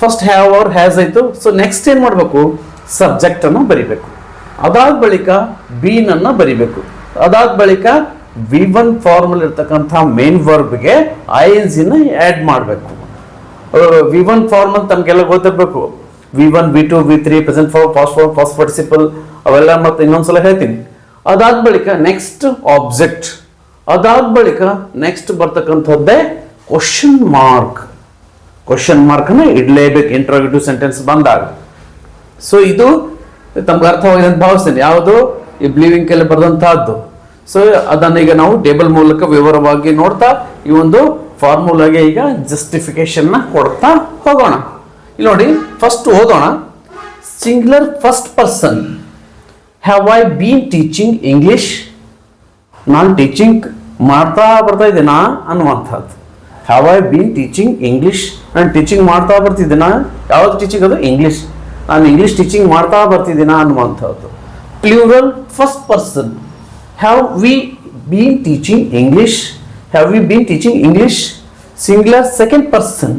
ಫಸ್ಟ್ ಹ್ಯಾವ್ ಆರ್ ಹ್ಯಾಸ್ ಆಯಿತು. ಸೊ ನೆಕ್ಸ್ಟ್ ಏನು ಮಾಡಬೇಕು? ಸಬ್ಜೆಕ್ಟನ್ನು ಬರಿಬೇಕು. ಅದಾದ ಬಳಿಕ ಬೀನ್ ಅನ್ನ ಬರಿಬೇಕು. ಅದಾದ ಬಳಿಕ ವಿ ಒನ್ ಫಾರ್ಮಲ್ ಇರ್ತಕ್ಕಂಥ ಮೇನ್ ವರ್ಬ್ಗೆ ಐ ಎನ್ ಜಿನ ಆ್ಯಡ್ ಮಾಡಬೇಕು. ವಿ ಒನ್ ಫಾರ್ಮ್ ತಮಗೆಲ್ಲ ಗೊತ್ತಿರಬೇಕು. V one V two V three present form past form past participle ಅವೆಲ್ಲ ಮತ್ತೆ ಇನ್ನೊಂದ್ಸಲ ಹೇಳ್ತೀನಿ. ಅದಾದ ಬಳಿಕ ನೆಕ್ಸ್ಟ್ ಆಬ್ಜೆಕ್ಟ್ ಅದಾದ ಬಳಿಕ ನೆಕ್ಸ್ಟ್ ಬರ್ತಕ್ಕಂಥದ್ದೇ ಕ್ವಶನ್ ಮಾರ್ಕ್ ಕ್ವಶನ್ ಮಾರ್ಕ್ ಅನ್ನ ಇಡ್ಲೇಬೇಕು ಇಂಟ್ರೋಗೇಟಿವ್ ಸೆಂಟೆನ್ಸ್ ಬಂದಾಗ. ಸೊ ಇದು ತಮ್ಗೆ ಅರ್ಥವಾಗಿದೆ ಅಂತ ಭಾವಿಸ್ತೇನೆ. ಯಾವುದು? ಈ ಬ್ಲೀವಿಂಗ್ ಕೆಲ ಬರೆದಂತಹದ್ದು ಸೊ ಅದನ್ನ ಈಗ ನಾವು ಟೇಬಲ್ ಮೂಲಕ ವಿವರವಾಗಿ ನೋಡ್ತಾ ಈ ಒಂದು ಫಾರ್ಮುಲಾಗೆ ಈಗ ಜಸ್ಟಿಫಿಕೇಶನ್ನ ಕೊಡ್ತಾ ಹೋಗೋಣ. ಇಲ್ಲಿ ನೋಡಿ ಫಸ್ಟ್ ಓದೋಣ. Singular first person have I been teaching English non teaching ಮಾಡ್ತಾ ಬರ್ತಾ ಇದ್ದೀನಾ ಅನ್ನುವಂಥದ್ದು. Have I been teaching English ನಾನು ಟೀಚಿಂಗ್ ಮಾಡ್ತಾ ಬರ್ತಿದ್ದೀನಾ? ಯಾವ್ದು ಟೀಚಿಂಗ್ ಅದು? ಇಂಗ್ಲಿಷ್ ನಾನು ಇಂಗ್ಲಿಷ್ ಟೀಚಿಂಗ್ ಮಾಡ್ತಾ ಬರ್ತಿದ್ದೀನಾ ಅನ್ನುವಂಥದ್ದು. Plural first person have we been teaching English have we been teaching English singular second person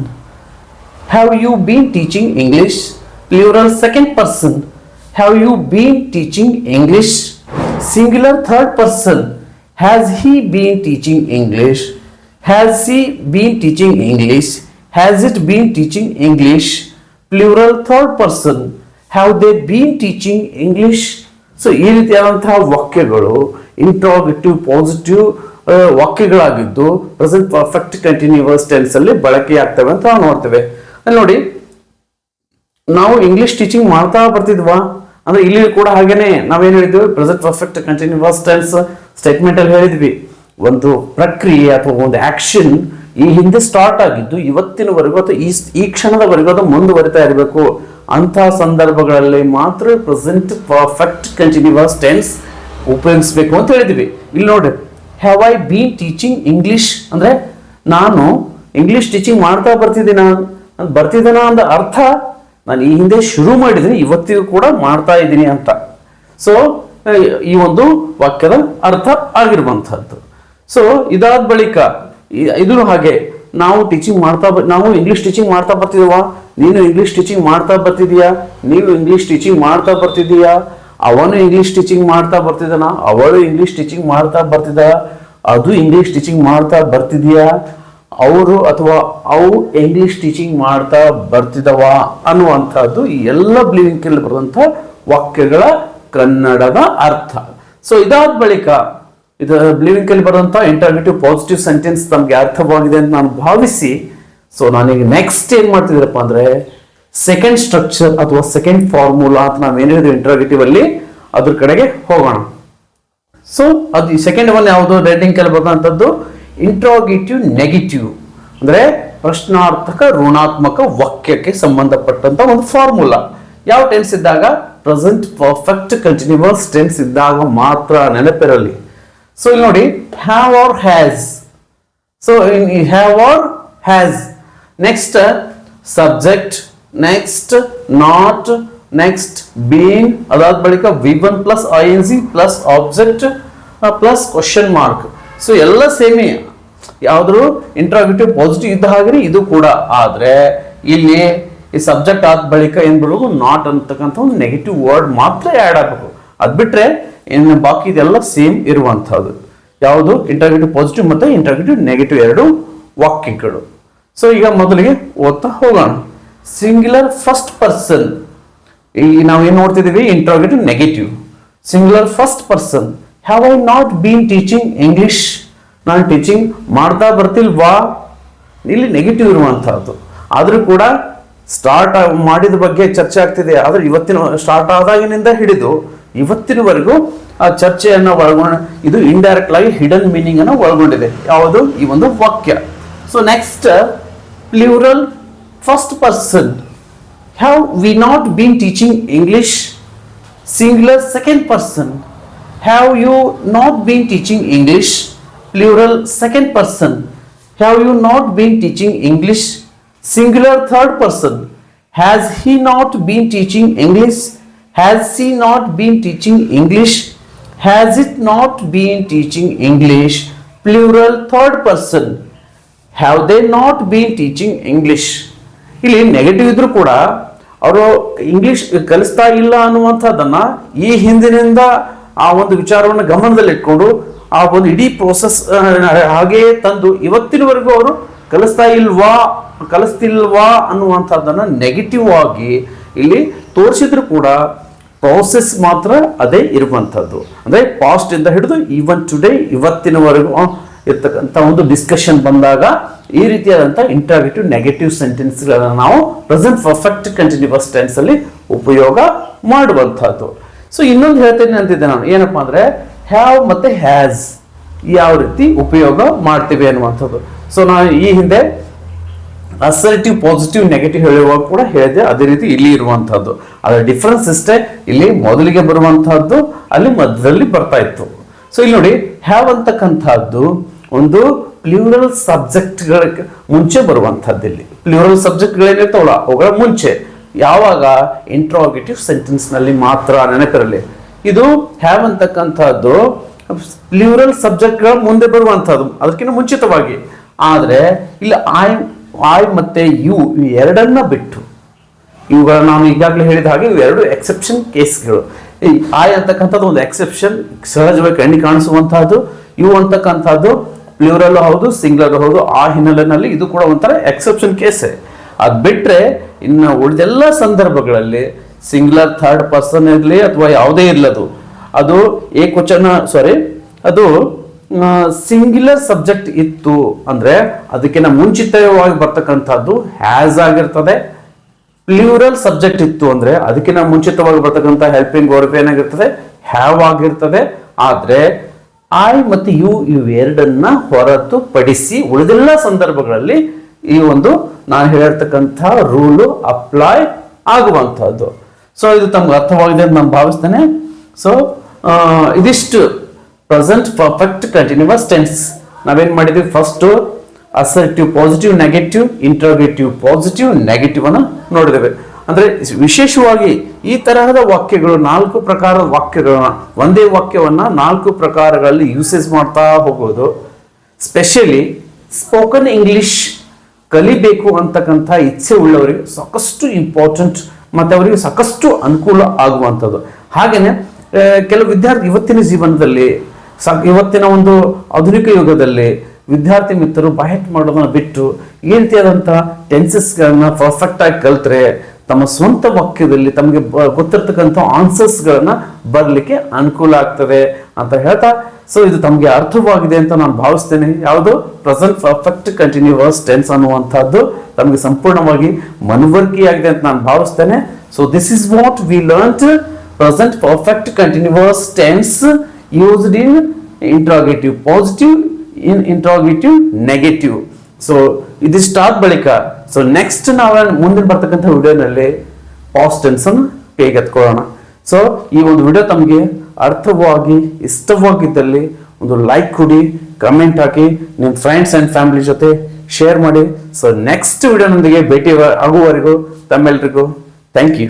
Have you been teaching English? Plural, second person. Have you been teaching English? Singular, third person. Has he been teaching English? Has she been teaching English? Has it been teaching English? Plural third person. Have they been teaching English? ಸೊ ಈ ರೀತಿಯಾದಂತಹ ವಾಕ್ಯಗಳು interrogative positive ವಾಕ್ಯಗಳಾಗಿದ್ದು present perfect continuous tense ಅಲ್ಲಿ ಬಳಕೆಯಾಗ್ತವೆ ಅಂತ ನಾವು ನೋಡ್ತೇವೆ ನೋಡಿ, ನಾವು ಇಂಗ್ಲಿಷ್ ಟೀಚಿಂಗ್ ಮಾಡ್ತಾ ಬರ್ತಿದ್ವಾ ಅಂದ್ರೆ ಇಲ್ಲಿ ಕೂಡ ಹಾಗೇನೆ ನಾವೇನು ಹೇಳಿದ್ವಿ present perfect continuous tense statement ಅಲ್ಲಿ ಹೇಳಿದ್ವಿ. ಒಂದು ಪ್ರಕ್ರಿಯೆ ಅಥವಾ ಒಂದು ಆಕ್ಷನ್ ಈ ಹಿಂದೆ ಸ್ಟಾರ್ಟ್ ಆಗಿದ್ದು ಇವತ್ತಿನವರೆಗೂ ಅಥವಾ ಈ ಈ ಕ್ಷಣದವರೆಗೂ ಅದು ಮುಂದುವರಿತಾ ಇರಬೇಕು. ಅಂತಹ ಸಂದರ್ಭಗಳಲ್ಲಿ ಮಾತ್ರ ಪ್ರೆಸೆಂಟ್ ಪರ್ಫೆಕ್ಟ್ ಕಂಟಿನ್ಯೂಸ್ ಟೆನ್ಸ್ ಉಪಯೋಗಿಸ್ಬೇಕು ಅಂತ ಹೇಳಿದ್ವಿ. ಇಲ್ಲಿ ನೋಡಿ have I been teaching English ಅಂದ್ರೆ ನಾನು ಇಂಗ್ಲಿಷ್ ಟೀಚಿಂಗ್ ಮಾಡ್ತಾ ಬರ್ತಿದ್ದೀನ ಬರ್ತಿದ್ದೀನ ಅಂದ ಅರ್ಥ, ನಾನು ಈ ಹಿಂದೆ ಶುರು ಮಾಡಿದ್ದೀನಿ, ಇವತ್ತಿಗೂ ಕೂಡ ಮಾಡ್ತಾ ಇದ್ದೀನಿ ಅಂತ. ಸೊ ಈ ಒಂದು ವಾಕ್ಯದ ಅರ್ಥ ಆಗಿರುವಂಥದ್ದು. ಸೊ ಇದಾದ ಬಳಿಕ ಇದೂ ಹಾಗೆ, ನಾವು ಟೀಚಿಂಗ್ ಮಾಡ್ತಾ ನಾವು ಇಂಗ್ಲಿಷ್ ಟೀಚಿಂಗ್ ಮಾಡ್ತಾ ಬರ್ತಿದ್ವಾ? ನೀನು ಇಂಗ್ಲಿಷ್ ಟೀಚಿಂಗ್ ಮಾಡ್ತಾ ಬರ್ತಿದೀಯಾ ನೀವು ಇಂಗ್ಲಿಷ್ ಟೀಚಿಂಗ್ ಮಾಡ್ತಾ ಬರ್ತಿದೀಯಾ ಅವನು ಇಂಗ್ಲಿಷ್ ಟೀಚಿಂಗ್ ಮಾಡ್ತಾ ಬರ್ತಿದ್ದಾನ? ಅವಳು ಇಂಗ್ಲಿಷ್ ಟೀಚಿಂಗ್ ಮಾಡ್ತಾ ಬರ್ತಿದ್ದ ಅದು ಇಂಗ್ಲಿಷ್ ಟೀಚಿಂಗ್ ಮಾಡ್ತಾ ಬರ್ತಿದೀಯಾ ಅವರು ಅಥವಾ ಅವು ಇಂಗ್ಲಿಷ್ ಟೀಚಿಂಗ್ ಮಾಡ್ತಾ ಬರ್ತಿದವಾ ಅನ್ನುವಂಥದ್ದು ಈ ಎಲ್ಲ ಬ್ಲೀವಿಂಗ್ ಬರುವಂಥ ವಾಕ್ಯಗಳ ಕನ್ನಡದ ಅರ್ಥ. ಸೊ ಇದಾದ ಬಳಿಕ ಇದು ಬ್ಲಿವಿಂಗ್ ಅಲ್ಲಿ ಬರುವಂಥ ಇಂಟರ್ನೇಟಿವ್ ಪಾಸಿಟಿವ್ ಸೆಂಟೆನ್ಸ್ ನಮಗೆ ಅರ್ಥವಾಗಿದೆ ಅಂತ ನಾನು ಭಾವಿಸಿ ಸೊ ನಾನೀಗ ನೆಕ್ಸ್ಟ್ ಏನ್ ಮಾಡ್ತಿದ್ದೀರಪ್ಪ ಅಂದ್ರೆ ಸೆಕೆಂಡ್ ಸ್ಟ್ರಕ್ಚರ್ ಅಥವಾ ಸೆಕೆಂಡ್ ಫಾರ್ಮುಲಾ ಅಂತ ನಾವು ಏನು ಹೇಳಿದ್ವಿ ಇಂಟರ್ಗೇಟಿವ್ ಅಲ್ಲಿ, ಅದ್ರ ಕಡೆಗೆ ಹೋಗೋಣ. ಸೊ ಅದು ಸೆಕೆಂಡ್ ಒನ್ ಯಾವುದು? ರೇಟಿಂಗ್ ಕೆಲ ಬರುವಂತದ್ದು ಇಂಟ್ರೋಗೇಟಿವ್ ನೆಗೆಟಿವ್ ಅಂದ್ರೆ ಪ್ರಶ್ನಾರ್ಥಕ ಋಣಾತ್ಮಕ ವಾಕ್ಯಕ್ಕೆ ಸಂಬಂಧಪಟ್ಟಂತ ಒಂದು ಫಾರ್ಮುಲಾ ಯಾವ ಟೆನ್ಸ್ ಇದ್ದಾಗ? ಪ್ರೆಸೆಂಟ್ ಪರ್ಫೆಕ್ಟ್ ಕಂಟಿನ್ಯೂಸ್ ಟೆನ್ಸ್ ಇದ್ದಾಗ ಮಾತ್ರ ನೆನಪಿರಲಿ. ಸೊ ಇಲ್ಲಿ ನೋಡಿ have or has so in have or has. Next subject next, not. Next being ಅದಾದ ಬಳಿಕ V one plus I N C plus object plus question mark so ಎಲ್ಲ ಸೇಮಿ. ಯಾವ್ದು ಇಂಟ್ರಾಗೇಟಿವ್ ಪಾಸಿಟಿವ್ ಇದ್ದ ಹಾಗೆ ಇದು ಕೂಡ. ಆದರೆ, ಇಲ್ಲಿ ಈ ಸಬ್ಜೆಕ್ಟ್ ಆದ ಬಳಿಕ ಏನು ಬರೋದು ನಾಟ್ ಅಂತಕ್ಕಂಥ ಒಂದು ನೆಗೆಟಿವ್ ವರ್ಡ್ ಮಾತ್ರ ಆ್ಯಡ್ ಆಗಬೇಕು. ಅದು ಬಿಟ್ರೆ ಏನು ಬಾಕಿ ಇದೆಲ್ಲ ಸೇಮ್ ಇರುವಂಥದ್ದು. ಯಾವುದು? ಇಂಟರ್ಗೇಟಿವ್ ಪಾಸಿಟಿವ್ ಮತ್ತೆ ಇಂಟರ್ಗೇಟಿವ್ ನೆಗೆಟಿವ್ ಎರಡು ವಾಕ್ಯಗಳು. ಸೊ ಈಗ ಮೊದಲಿಗೆ ಓದ್ತಾ ಹೋಗೋಣ. ಸಿಂಗ್ಯುಲರ್ ಫಸ್ಟ್ ಪರ್ಸನ್ ಈ ನಾವು ಏನು ನೋಡ್ತಿದ್ದೀವಿ interrogative negative singular first person have I not been teaching English ನಾನು ಟೀಚಿಂಗ್ ಮಾಡ್ತಾ ಬರ್ತಿಲ್ವಾ? ಇಲ್ಲಿ ನೆಗೆಟಿವ್ ಇರುವಂಥದ್ದು. ಆದರೂ ಕೂಡ ಸ್ಟಾರ್ಟ್ ಮಾಡಿದ ಬಗ್ಗೆ ಚರ್ಚೆ ಆಗ್ತಿದೆ. ಆದರೆ ಇವತ್ತಿನ ಸ್ಟಾರ್ಟ್ ಆದಾಗಿನಿಂದ ಹಿಡಿದು ಇವತ್ತಿನವರೆಗೂ ಆ ಚರ್ಚೆಯನ್ನು ಒಳಗೊಂಡ ಇದು ಇಂಡೈರೆಕ್ಟ್ ಆಗಿ ಹಿಡನ್ ಮೀನಿಂಗ್ ಅನ್ನು ಒಳಗೊಂಡಿದೆ. ಯಾವುದು? ಈ ಒಂದು ವಾಕ್ಯ. So next plural first person have we not been teaching English singular second person have you not been teaching English plural second person have you not been teaching English singular third person has he not been teaching English has she not been teaching English has it not been teaching English plural third person have they not been teaching English ಇಲ್ಲಿ negative ಇದ್ರೂ ಕೂಡ ಅವರು English ಕಲಿಸ್ತಾ ಇಲ್ಲ ಅನ್ನುವಂಥದ್ದನ್ನ ಈ ಹಿಂದಿನಿಂದ ಆ ಒಂದು ವಿಚಾರವನ್ನು ಗಮನದಲ್ಲಿಟ್ಕೊಂಡು ಆ ಒಂದು ಇಡೀ ಪ್ರೋಸೆಸ್ ಹಾಗೆಯೇ ತಂದು ಇವತ್ತಿನವರೆಗೂ ಅವರು ಕಲಿಸ್ತಾ ಇಲ್ವಾ ಕಲಿಸ್ತಿಲ್ವಾ ಅನ್ನುವಂಥದ್ದನ್ನು ನೆಗೆಟಿವ್ ಆಗಿ ಇಲ್ಲಿ ತೋರಿಸಿದ್ರು ಕೂಡ ಪ್ರೋಸೆಸ್ ಮಾತ್ರ ಅದೇ ಇರುವಂಥದ್ದು. ಅಂದರೆ ಪಾಸ್ಟ್ ಇಂದ ಹಿಡಿದು ಈವನ್ ಟುಡೇ ಇವತ್ತಿನವರೆಗೂ ಇರ್ತಕ್ಕಂಥ ಒಂದು ಡಿಸ್ಕಷನ್ ಬಂದಾಗ ಈ ರೀತಿಯಾದಂಥ ಇಂಟರ್ಗೇಟಿವ್ ನೆಗೆಟಿವ್ ಸೆಂಟೆನ್ಸ್ಗಳನ್ನು ನಾವು ಪ್ರೆಸೆಂಟ್ ಪರ್ಫೆಕ್ಟ್ ಕಂಟಿನ್ಯೂಸ್ ಟೆನ್ಸ್ ಅಲ್ಲಿ ಉಪಯೋಗ ಮಾಡುವಂಥದ್ದು. ಸೊ ಇನ್ನೊಂದು ಹೇಳ್ತೇನೆ ಅಂತಿದ್ದೆ ನಾನು. ಏನಪ್ಪಾ ಅಂದರೆ ಹ್ಯಾವ್ ಮತ್ತೆ ಹ್ಯಾಸ್ ಯಾವ ರೀತಿ ಉಪಯೋಗ ಮಾಡ್ತೀವಿ ಅನ್ನುವಂಥದ್ದು. ಸೊ ನಾನು ಈ ಹಿಂದೆ ಅಸರ್ಟಿವ್ ಪಾಸಿಟಿವ್ ನೆಗೆಟಿವ್ ಹೇಳುವಾಗ ಕೂಡ ಹೇಳಿದೆ ಅದೇ ರೀತಿ ಇಲ್ಲಿ ಇರುವಂತಹದ್ದು. ಅದರ ಡಿಫ್ರೆನ್ಸ್ ಇಷ್ಟೇ ಇಲ್ಲಿ ಮೊದಲಿಗೆ ಬರುವಂತಹದ್ದು ಅಲ್ಲಿ ಮಧ್ಯದಲ್ಲಿ ಬರ್ತಾ ಇತ್ತು. ಸೊ ಇಲ್ಲಿ ನೋಡಿ ಹ್ಯಾವ್ ಅಂತಕ್ಕಂಥದ್ದು ಒಂದು ಪ್ಲೂರಲ್ ಸಬ್ಜೆಕ್ಟ್ಗಳ ಮುಂಚೆ ಬರುವಂತಹದ್ದು ಇಲ್ಲಿ. ಪ್ಲೂರಲ್ ಸಬ್ಜೆಕ್ಟ್ಗಳೇನಿರ್ತಾವಲ್ಲ ಅವುಗಳ ಮುಂಚೆ. ಯಾವಾಗ? ಇಂಟ್ರಾಗೇಟಿವ್ ಸೆಂಟೆನ್ಸ್ನಲ್ಲಿ ಮಾತ್ರ ನೆನಪಿರಲಿ. ಇದು ಹ್ಯಾವ್ ಅಂತಕ್ಕಂಥದ್ದು ಪ್ಲೂರಲ್ ಸಬ್ಜೆಕ್ಟ್ಗಳ ಮುಂದೆ ಬರುವಂಥದ್ದು ಅದಕ್ಕಿಂತ ಮುಂಚಿತವಾಗಿ. ಆದರೆ, ಇಲ್ಲಿ ಐ ಐ ಮತ್ತೆ ಯು ಇವು ಎರಡನ್ನ ಬಿಟ್ಟು. ಇವುಗಳನ್ನ ನಾನು ಈಗಾಗಲೇ ಹೇಳಿದ ಹಾಗೆ ಇವು ಎರಡು ಎಕ್ಸೆಪ್ಷನ್ ಕೇಸ್ಗಳು ಈ ಐ ಅಂತಕ್ಕಂಥದ್ದು ಒಂದು ಎಕ್ಸೆಪ್ಷನ್ ಸಹಜವಾಗಿ ಕಣ್ಣಿ ಕಾಣಿಸುವಂತಹದ್ದು ಯು ಅಂತಕ್ಕಂಥದ್ದು ಪ್ಲೂರಲ್ ಹೌದು ಸಿಂಗ್ಲರ್ ಹೌದು, ಆ ಹಿನ್ನೆಲೆಯಲ್ಲಿ ಇದು ಕೂಡ ಒಂಥರ ಎಕ್ಸೆಪ್ಷನ್ ಕೇಸೇ ಅದು ಬಿಟ್ಟರೆ ಇನ್ನು ಉಳಿದೆಲ್ಲ ಸಂದರ್ಭಗಳಲ್ಲಿ ಸಿಂಗ್ಲರ್ ಥರ್ಡ್ ಪರ್ಸನ್ ಇರಲಿ ಅಥವಾ ಯಾವುದೇ ಇರಲದು, ಅದು ಏಕವಚನ ಸಾರಿ ಅದು ಸಿಂಗ್ಯುಲರ್ ಸಬ್ಜೆಕ್ಟ್ ಇತ್ತು ಅಂದರೆ ಅದಕ್ಕಿಂತ ಮುಂಚಿತವಾಗಿ ಬರ್ತಕ್ಕಂಥದ್ದು ಹ್ಯಾಸ್ ಆಗಿರ್ತದೆ. ಪ್ಲೂರಲ್ ಸಬ್ಜೆಕ್ಟ್ ಇತ್ತು ಅಂದರೆ ಅದಕ್ಕಿಂತ ಮುಂಚಿತವಾಗಿ ಬರ್ತಕ್ಕಂಥ ಹೆಲ್ಪಿಂಗ್ ವರ್ಬ್ ಏನಾಗಿರ್ತದೆ? ಹ್ಯಾವ್ ಆಗಿರ್ತದೆ. ಆದರೆ ಐ ಮತ್ತು ಯು ಇವೆರಡನ್ನ ಹೊರತುಪಡಿಸಿ ಉಳಿದೆಲ್ಲ ಸಂದರ್ಭಗಳಲ್ಲಿ ಈ ಒಂದು ನಾನು ಹೇಳಿರ್ತಕ್ಕಂಥ ರೂಲು ಅಪ್ಲೈ ಆಗುವಂಥದ್ದು. ಸೊ ಇದು ತಮ್ಗೆ ಅರ್ಥವಾಗಿದೆ ಅಂತ ನಾನು ಭಾವಿಸ್ತೇನೆ. ಸೊ ಇದಿಷ್ಟು ಪ್ರೆಸೆಂಟ್ ಪರ್ಫೆಕ್ಟ್ ಕಂಟಿನ್ಯೂಸ್ ಟೆನ್ಸ್ ನಾವೇನ್ ಮಾಡಿದ್ವಿ? First assertive positive negative interrogative positive negative ಅನ್ನು ನೋಡಿದ್ದೇವೆ. ಅಂದ್ರೆ ವಿಶೇಷವಾಗಿ ಈ ತರಹದ ವಾಕ್ಯಗಳು ನಾಲ್ಕು ಪ್ರಕಾರದ ವಾಕ್ಯಗಳನ್ನ, ಒಂದೇ ವಾಕ್ಯವನ್ನ ನಾಲ್ಕು ಪ್ರಕಾರಗಳಲ್ಲಿ ಯೂಸೇಜ್ ಮಾಡ್ತಾ ಹೋಗೋದು. ಸ್ಪೆಷಲಿ ಸ್ಪೋಕನ್ ಇಂಗ್ಲಿಷ್ ಕಲಿಬೇಕು ಅಂತಕ್ಕಂಥ ಇಚ್ಛೆ ಉಳ್ಳವರಿಗೆ ಸಾಕಷ್ಟು ಇಂಪಾರ್ಟೆಂಟ್ ಮತ್ತೆ ಅವರಿಗೆ ಸಾಕಷ್ಟು ಅನುಕೂಲ ಆಗುವಂಥದ್ದು. ಹಾಗೆಯೇ ಕೆಲವು ವಿದ್ಯಾರ್ಥಿ ಇವತ್ತಿನ ಜೀವನದಲ್ಲಿ ಇವತ್ತಿನ ಒಂದು ಆಧುನಿಕ ಯುಗದಲ್ಲಿ ವಿದ್ಯಾರ್ಥಿ ಮಿತ್ರರು ಬಯಟ್ ಮಾಡೋದನ್ನ ಬಿಟ್ಟು ಈ ರೀತಿಯಾದಂತಹ ಟೆನ್ಸಸ್ಗಳನ್ನ ಪರ್ಫೆಕ್ಟ್ ಆಗಿ ಕಲ್ತ್ರೆ ತಮ್ಮ ಸ್ವಂತ ವಾಕ್ಯದಲ್ಲಿ ತಮಗೆ ಗೊತ್ತಿರ್ತಕ್ಕಂಥ ಆನ್ಸರ್ಸ್ ಬರಲಿಕ್ಕೆ ಅನುಕೂಲ ಆಗ್ತದೆ ಅಂತ ಹೇಳ್ತಾ ಸೊ ಇದು ತಮಗೆ ಅರ್ಥವಾಗಿದೆ ಅಂತ ನಾನು ಭಾವಿಸ್ತೇನೆ. ಯಾವುದು? ಪ್ರೆಸೆಂಟ್ ಪರ್ಫೆಕ್ಟ್ ಕಂಟಿನ್ಯೂಸ್ ಟೆನ್ಸ್ ಅನ್ನುವಂಥದ್ದು ತಮಗೆ ಸಂಪೂರ್ಣವಾಗಿ ಮನವರಿಕೆಯಾಗಿದೆ ಅಂತ ನಾನು ಭಾವಿಸ್ತೇನೆ. So this is what we learn present perfect continuous tense used in interrogative positive in interrogative negative so ಇದಿಷ್ಟಾದ ಬಳಿಕ. ಸೊ ನೆಕ್ಸ್ಟ್ ನಾವು ಮುಂದಿನ ಬರ್ತಕ್ಕಂಥ ವಿಡಿಯೋನಲ್ಲಿ ಪಾಸ್ಟ್ ಟೆನ್ಸ್ ಅನ್ನು ಕೈಗೆತ್ಕೊಳ್ಳೋಣ ಸೊ ಈ ಒಂದು ವಿಡಿಯೋ ತಮಗೆ ಅರ್ಥವಾಗಿ, ಇಷ್ಟವಾಗಿದ್ದಲ್ಲಿ ಒಂದು ಲೈಕ್ ಕೊಡಿ ಕಮೆಂಟ್ ಹಾಕಿ ನಿಮ್ಮ ಫ್ರೆಂಡ್ಸ್ ಆ್ಯಂಡ್ ಫ್ಯಾಮಿಲಿ ಜೊತೆ ಶೇರ್ ಮಾಡಿ. ಸೊ ನೆಕ್ಸ್ಟ್ ವಿಡಿಯೋನೊಂದಿಗೆ ಭೇಟಿ ಆಗುವವರೆಗೂ ತಮ್ಮೆಲ್ರಿಗೂ ಥ್ಯಾಂಕ್ ಯು